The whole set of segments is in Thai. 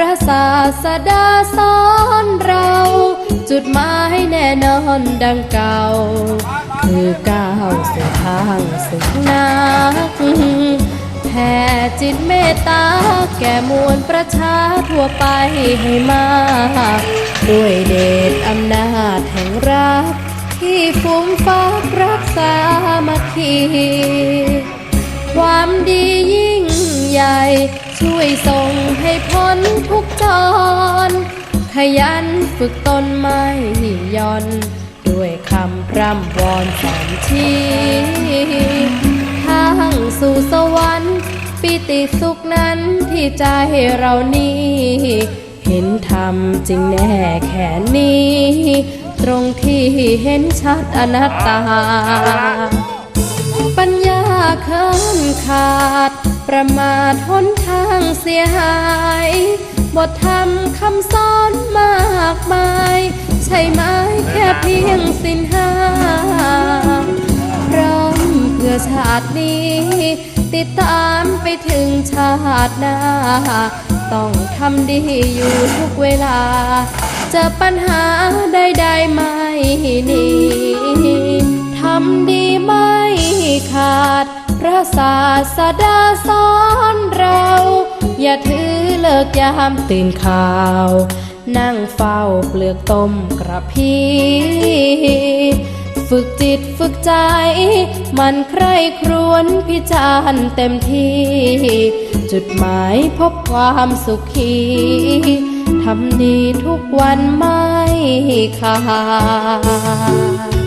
พระศาสดาสอนเรา จุดหมายแน่นอนดังเก่า คือก้าวสู่ทางสุขนักแผ่จิตเมตตาแก่มวลประชาทั่วไปให้มากด้วยเดชอำนาจแห่งรัก ที่ฟุ้งฟ้ารักษามาคี ช่วยส่งให้พ้นทุกจร ขยันฝึกตนไม่หย่อน ด้วยคำพร่ำวอนสอนชี้ทางสู่สวรรค์ ปิติสุขนั้นที่ใจเรานี้ เห็นธรรมจริงแน่แค่นี้ ตรงที่เห็นชัดอนัตตา ปัญญาเคินขาด ประมาทหนทางเสียหาย บทธรรมคำสอนมากมาย ใช่ไหมแค่เพียงสิ้นห้าพร้อมเพื่อชาตินี้ ติดตามไปถึงชาติหน้า ต้องทำดีอยู่ทุกเวลา เจะปัญหา พระศาสดาสอนเรา อย่าถือเลิกยามตื่นข่าว นั่งเฝ้าเปลือกต้มกระพีฝึกจิตฝึกใจ มันใครครวนพิจารณ์เต็มที่ จุดหมายพบความสุขีทำดีทุกวันไม่ขาด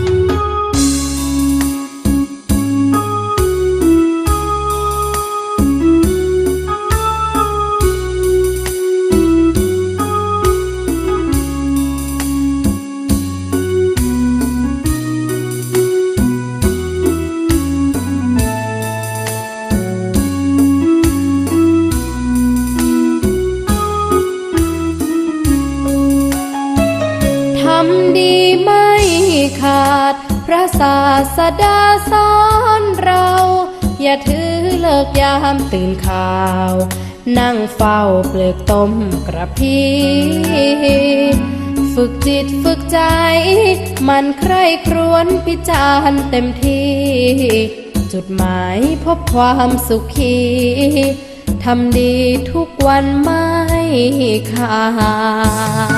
ไม่ขาด พระศาสดาสอนเรา อย่าถือเลิกยามตื่นข่าว นั่งเฝ้าเปลือกต้มกระพีฝึกจิตฝึกใจ มันใครครวนพิจารณ์เต็มที่ จุดหมายพบความสุขีทำดีทุกวันไม่ขาด